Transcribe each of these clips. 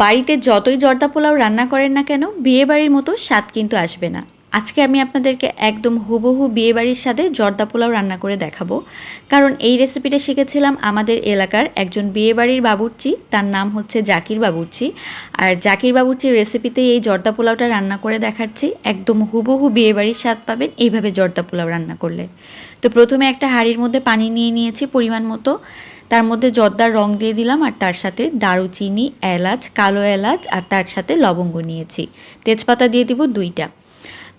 বাড়িতে যতই জর্দা পোলাও রান্না করেন না কেন বিয়ে বাড়ির মতো স্বাদ কিন্তু আসবে না। আজকে আমি আপনাদেরকে একদম হুবহু বিয়েবাড়ির সাথে জর্দা পোলাও রান্না করে দেখাবো। কারণ এই রেসিপিটা শিখেছিলাম আমাদের এলাকার একজন বিয়েবাড়ির বাবুর্চি, তার নাম হচ্ছে জাকির বাবুর্চি। আর জাকির বাবুর্চির রেসিপিতে এই জর্দা পোলাওটা রান্না করে দেখাচ্ছি। একদম হুবহু বিয়েবাড়ির স্বাদ পাবেন এইভাবে জর্দা পোলাও রান্না করলে। তো প্রথমে একটা হাঁড়ির মধ্যে পানি নিয়ে নিয়েছি পরিমাণ মতো। তার মধ্যে জর্দার রং দিয়ে দিলাম আর তার সাথে দারুচিনি, এলাচ, কালো এলাচ আর তার সাথে লবঙ্গ নিয়েছি। তেজপাতা দিয়ে দিব দুইটা।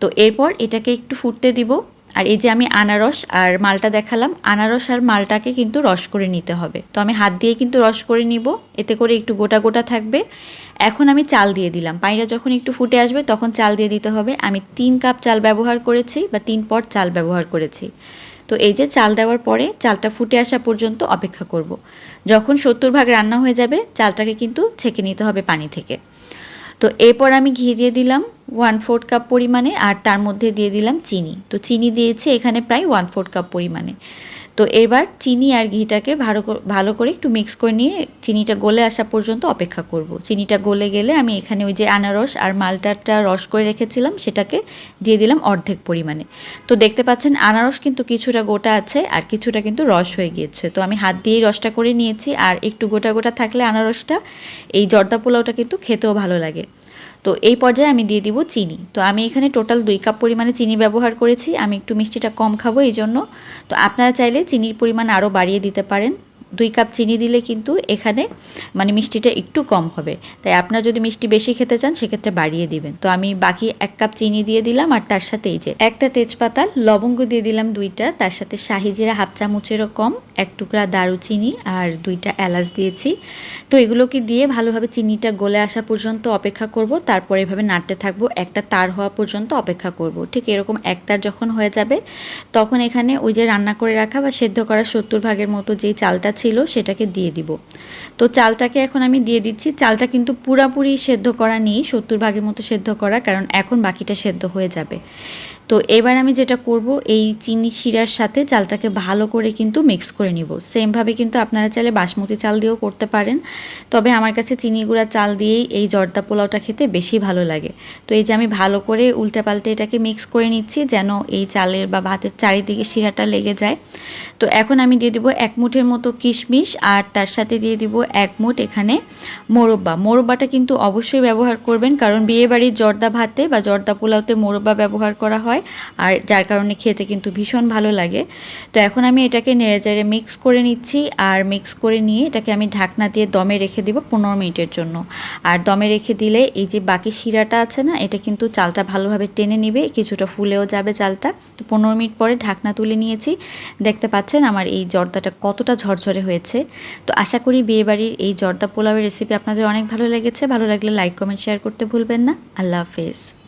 তো এরপর এটাকে একটু ফুটতে দিব। আর এই যে আমি আনারস আর মালটা দেখালাম, আনারস আর মালটাকে কিন্তু রস করে নিতে হবে। তো আমি হাত দিয়ে কিন্তু রস করে নিব, এতে করে একটু গোটা গোটা থাকবে। এখন আমি চাল দিয়ে দিলাম। পানিটা যখন একটু ফুটে আসবে, তখন চাল দিয়ে দিতে হবে। আমি তিন কাপ চাল ব্যবহার করেছি বা তিন পট চাল ব্যবহার করেছি। তো এই যে চাল দেওয়ার পরে চালটা ফুটে আসা পর্যন্ত অপেক্ষা করব। যখন সত্তর ভাগ রান্না হয়ে যাবে, চালটাকে কিন্তু ছেঁকে নিতে হবে পানি থেকে। তো এরপর আমি ঘি দিয়ে দিলাম ওয়ান ফোর্থ কাপ পরিমাণে আর তার মধ্যে দিয়ে দিলাম চিনি। তো চিনি দিয়েছে এখানে প্রায় ওয়ান ফোর্থ কাপ পরিমাণে। তো এবার চিনি আর ঘিটাকে ভালো ভালো করে একটু মিক্স করে নিয়ে চিনিটা গলে আসা পর্যন্ত অপেক্ষা করব। চিনিটা গলে গেলে আমি এখানে ওই যে আনারস আর মালটাটা রস করে রেখেছিলাম, সেটাকে দিয়ে দিলাম অর্ধেক পরিমাণে। তো দেখতে পাচ্ছেন আনারস কিন্তু কিছুটা গোটা আছে আর কিছুটা কিন্তু রস হয়ে গিয়েছে। তো আমি হাত দিয়েই রসটা করে নিয়েছি আর একটু গোটা গোটা থাকলে আনারসটা, এই জর্দা পোলাওটা কিন্তু খেতেও ভালো লাগে। তো এই পর্যায়ে আমি দিয়ে দিব চিনি। তো আমি এখানে টোটাল দুই কাপ পরিমাণে চিনি ব্যবহার করেছি। আমি একটু মিষ্টিটা কম খাব এই জন্য তো আপনারা চাইলে চিনির পরিমাণ আরও বাড়িয়ে দিতে পারেন। দুই কাপ চিনি দিলে কিন্তু এখানে মানে মিষ্টিটা একটু কম হবে। তাই আপনারা যদি মিষ্টি বেশি খেতে চান, সেক্ষেত্রে বাড়িয়ে দিবেন। তো আমি বাকি এক কাপ চিনি দিয়ে দিলাম, আর তার সাথে এই যে একটা তেজপাতা, লবঙ্গ দিয়ে দিলাম দুইটা, তার সাথে শাহি জিরা হাফ চামচেরও কম, এক টুকরা দারুচিনি আর দুইটা এলাচ দিয়েছি। তো এগুলোকে দিয়ে ভালোভাবে চিনিটা গলে আসা পর্যন্ত অপেক্ষা করব, তারপর এভাবে নাড়তে থাকব। একটা তার হওয়া পর্যন্ত অপেক্ষা করব। ঠিক এরকম এক তার যখন হয়ে যাবে, তখন এখানে ওই যে রান্না করে রাখা বা সেদ্ধ করা সত্তর ভাগের মতো যেই চালটা ছিল সেটাকে দিয়ে দিব। তো চালটাকে এখন আমি দিয়ে দিচ্ছি। চালটা কিন্তু পুরাপুরি সেদ্ধ করা নেই, সত্তর ভাগের মতো সেদ্ধ করা, কারণ এখন বাকিটা সেদ্ধ হয়ে যাবে। তো এবার আমি যেটা করব, এই চিনি শিরার সাথে চালটাকে ভালো করে কিন্তু মিক্স করে নিব। সেমভাবে কিন্তু আপনারা চাইলে বাসমতি চাল দিয়েও করতে পারেন। তবে আমার কাছে চিনি গুঁড়া চাল দিয়েই এই জর্দা পোলাওটা খেতে বেশি ভালো লাগে। তো এই যে আমি ভালো করে উল্টে পাল্টে এটাকে মিক্স করে নিচ্ছি যেন এই চালের বা ভাতের চারিদিকে শিরাটা লেগে যায়। তো এখন আমি দিয়ে দিব এক মুঠের মতো কিশমিশ আর তার সাথে দিয়ে দিব এক মুঠ এখানে মোরব্বা। মোরব্বাটা কিন্তু অবশ্যই ব্যবহার করবেন, কারণ বিয়েবাড়ির জর্দা ভাতে বা জর্দা পোলাওতে মোরব্বা ব্যবহার করা হয় আর যার কারণে খেতে কিন্তু ভীষণ ভালো লাগে। তো এখন আমি এটাকে নেড়ে চেড়ে মিক্স করে নিচ্ছি আর মিক্স করে নিয়ে এটাকে আমি ঢাকনা দিয়ে দমে রেখে দিব পনেরো মিনিটের জন্য। আর দমে রেখে দিলে এই যে বাকি শিরাটা আছে না, এটা কিন্তু চালটা ভালোভাবে টেনে নিবে, কিছুটা ফুলেও যাবে চালটা। তো পনেরো মিনিট পরে ঢাকনা তুলে নিয়েছি। দেখতে পাচ্ছেন আমার এই জর্দাটা কতটা ঝরঝরে হয়েছে। তো আশা করি বিয়েবাড়ির এই জর্দা পোলাওয়ের রেসিপি আপনাদের অনেক ভালো লেগেছে। ভালো লাগলে লাইক কমেন্ট শেয়ার করতে ভুলবেন না। আল্লাহ হাফেজ।